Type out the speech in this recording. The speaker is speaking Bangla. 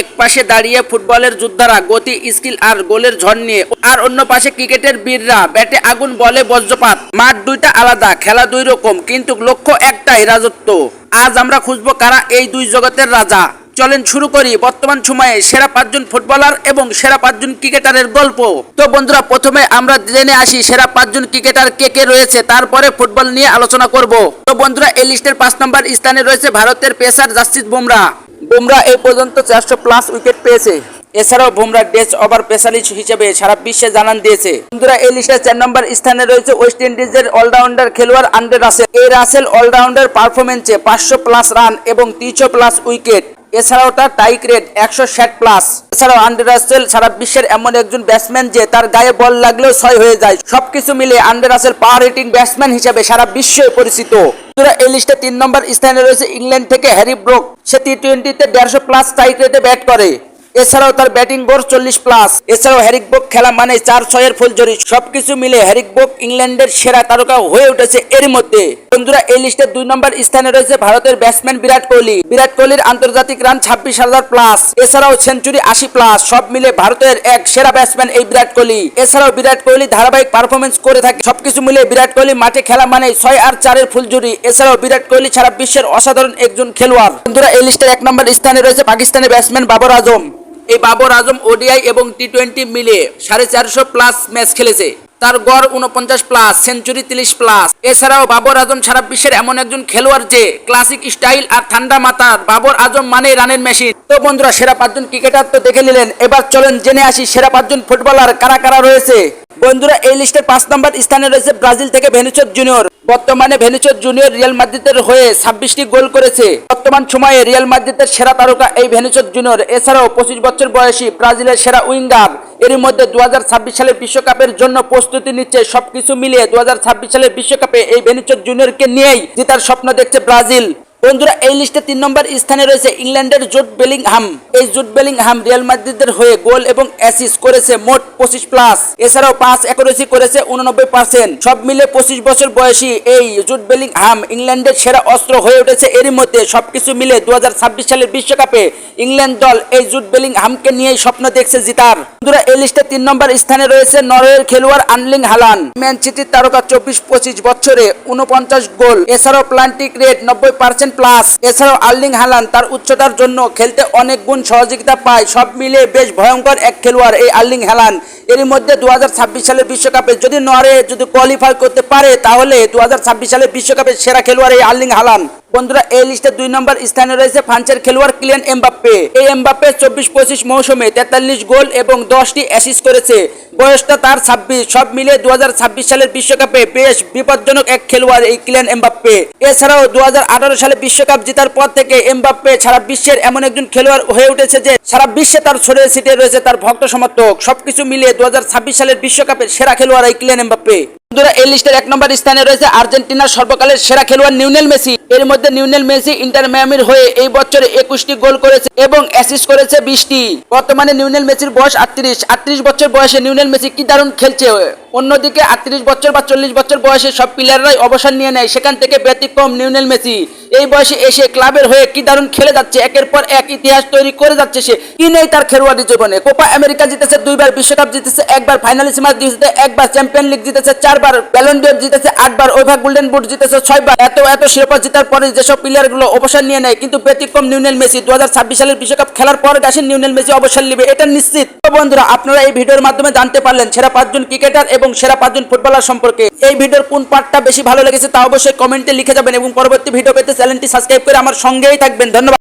এক পাশে দাঁড়িয়ে ফুটবলের যোদ্ধারা, গতি, স্কিল আর গোলের ঝড় নিয়ে, আর অন্য পাশে ক্রিকেটের বীররা, ব্যাটে আগুন, বলে বজ্রপাত। মাঠ দুইটা আলাদা, খেলা দুই রকম, কিন্তু লক্ষ্য একটাই রাজত্ব। আজ আমরা খুঁজবো কারা এই দুই জগতের রাজা। চলেন শুরু করি বর্তমান সময়ে সেরা পাঁচজন ফুটবলার এবং সেরা পাঁচজন ক্রিকেটারের গল্প। তো বন্ধুরা, প্রথমে আমরা জেনে আসি সেরা পাঁচজন ক্রিকেটার কে কে রয়েছে, তারপরে ফুটবল নিয়ে আলোচনা করব। তো বন্ধুরা, এই লিস্টের পাঁচ নম্বর স্থানে রয়েছে ভারতের পেসার জাসপ্রীত বুমরা। বুমরা এই পর্যন্ত চারশো প্লাস উইকেট পেয়েছে। এছাড়াও বুমরা ডেস্ট ওভার স্পেশালিস্ট হিসেবে সারা বিশ্বে জানান দিয়েছে। বন্ধুরা, এই লিস্টে চার নম্বর স্থানে রয়েছে ওয়েস্ট ইন্ডিজের অলরাউন্ডার খেলোয়াড় আন্ডে রাসেল। এই রাসেল অলরাউন্ডার পারফরমেন্সে পাঁচশো প্লাস রান এবং তিনশো প্লাস উইকেট এছাড়াও তার টাইক রেট একশো ষাট প্লাস এছাড়াও আন্ডার রাসেল সারা বিশ্বের এমন একজন ব্যাটসম্যান যে তার গায়ে বল লাগলেও ছয় হয়ে যায়। সবকিছু মিলে Andre Russell power rating batsman হিসেবে সারা বিশ্বে পরিচিত। এই লিস্টে তিন নম্বর স্থানে রয়েছে ইংল্যান্ড থেকে হ্যারি ব্রোক। সে টি টোয়েন্টিতে দেড়শো প্লাস টাইক রেটে ব্যাট করে। এছাড়াও তার ব্যাটিং বোর চল্লিশ প্লাস এছাড়াও হ্যারিক বোক খেলা মানে চার ছয়ের ফুলজরি সবকিছু মিলে হ্যারিক বোক ইংল্যান্ডের সেরা তারকা হয়ে উঠেছে এর মধ্যে। বন্ধুরা, এই লিস্টে দুই নম্বর স্থানে রয়েছে ভারতের ব্যাটসম্যান বিরাট কোহলি। বিরাট কোহলির আন্তর্জাতিক রান ছাব্বিশ হাজার প্লাস এছাড়াও সেঞ্চুরি আশি প্লাস সব মিলে ভারতের এক সেরা ব্যাটসম্যান এই বিরাট কোহলি। এছাড়াও বিরাট কোহলি ধারাবাহিক পারফরমেন্স করে থাকে। সবকিছু মিলে বিরাট কোহলি মাঠে খেলা মানে ছয় আর চারের ফুলজুরি এছাড়াও বিরাট কোহলি সারা বিশ্বের অসাধারণ একজন খেলোয়াড়। বন্ধুরা, এই লিস্টের এক নম্বর স্থানে রয়েছে পাকিস্তানের ব্যাটসম্যান বাবর আজম। এই বাবর আজম ওডিআই এবং টি টোয়েন্টি মিলে সাড়ে চারশো প্লাস ম্যাচ খেলেছে। তার গড় উনপঞ্চাশ প্লাস সেঞ্চুরি তিরিশ প্লাস এছাড়াও বাবর আজম সারা বিশ্বের এমন একজন খেলোয়াড় যে ক্লাসিক স্টাইল আর ঠান্ডা মাথার বাবর আজম মানে রানের মেশিন তো বন্ধুরা, সেরা পাঁচজন ক্রিকেটার তো দেখে নিলেন। এবার চলেন জেনে আসি সেরা পাঁচজন ফুটবলার কারা কারা রয়েছে। বন্ধুরা, এই লিস্টের পাঁচ নম্বর স্থানে রয়েছে ব্রাজিল থেকে ভেনিচর জুনিয়র বর্তমানে ভেনিচর জুনিয়র রিয়াল মাদ্রিদের হয়ে ছাব্বিশটি গোল করেছে। বর্তমান সময়ে রিয়াল মাদ্রিদের সেরা তারকা এই ভেনিচর জুনিয়র। এছাড়াও পঁচিশ বছর বয়সী ব্রাজিলের সেরা উইঙ্গার। এরই মধ্যে দু হাজার ছাব্বিশ সালে বিশ্বকাপের জন্য প্রস্তুতি নিচ্ছে সবকিছু মিলিয়ে দুহাজার ছাব্বিশ সালে বিশ্বকাপে এই ভেনিচর জুনিয়রকে নিয়েই জিতার স্বপ্ন দেখছে ব্রাজিল। বন্ধুরা, এই লিস্টে তিন নম্বর স্থানে রয়েছে ইংল্যান্ডের জুট বেলিংহাম। এই জুট বেলিংহাম রিয়াল মাদ্রিদের হয়ে গোল এবং অ্যাসিস্ট করেছে মোট পঁচিশ প্লাস এছাড়াও পাঁচ একরেসি করেছে উননব্বই পার্সেন্ট সব মিলে পঁচিশ বছর বয়সী এই জুট বেলিংহাম ইংল্যান্ডের সেরা অস্ত্র হয়ে উঠেছে এরই মধ্যে। সবকিছু মিলে দু হাজার ছাব্বিশ সালের বিশ্বকাপে ইংল্যান্ড দল এই জুট বেলিংহামকে নিয়েই স্বপ্ন দেখছে জিতার। বন্ধুরা, এই লিস্টে তিন নম্বর স্থানে রয়েছে নরওয়ের খেলোয়াড় আনলিং হালান। ম্যান সিটির তারকা চব্বিশ পঁচিশ বছরে উনপঞ্চাশ গোল। এছাড়াও প্লান্টিক রেট নব্বই পার্সেন্ট প্লাস। এছাড়াও আর্লিং হালান তার উচ্চতার জন্য খেলতে অনেক গুণ সহযোগিতা পায়। সব মিলে বেশ ভয়ঙ্কর এক খেলোয়াড় এই আর্লিং হালান। এর মধ্যে দু সালের বিশ্বকাপে যদি নরে যদি কোয়ালিফাই করতে পারে, তাহলে দু সালের বিশ্বকাপের সেরা খেলোয়াড় এই আর্লিং হালান। বন্ধুরা, এই লিস্টে দুই নম্বর স্থানে রয়েছে ফ্রান্সের খেলোয়াড় ক্লিয়ান এমবাপ্পে। এই এমবাপ্পে চব্বিশ পঁচিশ মৌসুমে তেতাল্লিশ গোল এবং দশটি অ্যাসিস্ট করেছে। বয়সটা তার ছাব্বিশ। সব মিলে দু সালের বিশ্বকাপে বেশ বিপজ্জনক এক খেলোয়াড় এই ক্লিয়ান এমবাপ্পে। এছাড়াও দু হাজার আঠারো সালে বিশ্বকাপ জেতার পর থেকে এমবাপ্পে সারা বিশ্বের এমন একজন খেলোয়াড় হয়ে উঠেছে যে সারা বিশ্বে তার ছড়িয়ে ছিটে রয়েছে তার ভক্ত সমর্থক। সবকিছু মিলিয়ে দু হাজার ছাব্বিশ সালের বিশ্বকাপের সেরা খেলোয়াড় এই ক্লিয়ান এমবাপ্পে। বন্ধুরা, এই লিস্টের এক নম্বর স্থানে রয়েছে আর্জেন্টিনার সর্বকালের সেরা খেলোয়াড় নিউনেল মেসি। এর মধ্যে নিউনেল মেসি ইন্টার মিয়ামির হয়ে এই বছরে একুশটি গোল করেছে এবং অ্যাসিস্ট করেছে বিশটি। বর্তমানে নিউনেল মেসির বয়স আটত্রিশ। আটত্রিশ বছর বয়সে নিউনেল মেসি কি দারুণ খেলছে? অন্যদিকে আটত্রিশ বছর বা চল্লিশ বছর বয়সে সব প্লেয়াররাই অবসর নিয়ে নেয়। সেখান থেকে ব্যতিক্রম নিউনেল মেসি। এই বয়সে এসে ক্লাবের হয়ে কি দারুণ খেলে যাচ্ছে, একের পর এক ইতিহাস তৈরি করে যাচ্ছে সে। কি নেই তার খেলোয়াড়ি জীবনে? কোপা আমেরিকা জিতেছে দুইবার, বিশ্বকাপ জিতেছে একবার ফাইনালিসিমাস জিতেছে একবার চ্যাম্পিয়ন লিগ জিতেছে চারবার। ব্যালন্ডিয়র জিতেছে, আটবার ওভা গোল্ডেন বুট জিতেছে, ছয়বার। এত এত শিরোপা জেতার পরে যেসব প্লেয়ারগুলো অবসর নিয়ে নেয়, কিন্তু ব্যতিক্রম নিউনেল মেসি দু হাজার ছাব্বিশ সালের বিশ্বকাপ খেলার পর গাছেন নিউনেল মেসি অবসর নেবে, এটা নিশ্চিত। তো বন্ধুরা, আপনারা এই ভিডিওর মাধ্যমে জানতে পারলেন সেরা পাঁচজন ক্রিকেটার এবং সেরা পাঁচজন ফুটবলার সম্পর্কে। এই ভিডিওর কোন পার্টটা বেশি ভালো লেগেছে তা অবশ্যই কমেন্টে লিখে যাবেন এবং পরবর্তী ভিডিও পেতে চ্যানেলটি সাবস্ক্রাইব করে আমার সঙ্গেই থাকবেন। ধন্যবাদ।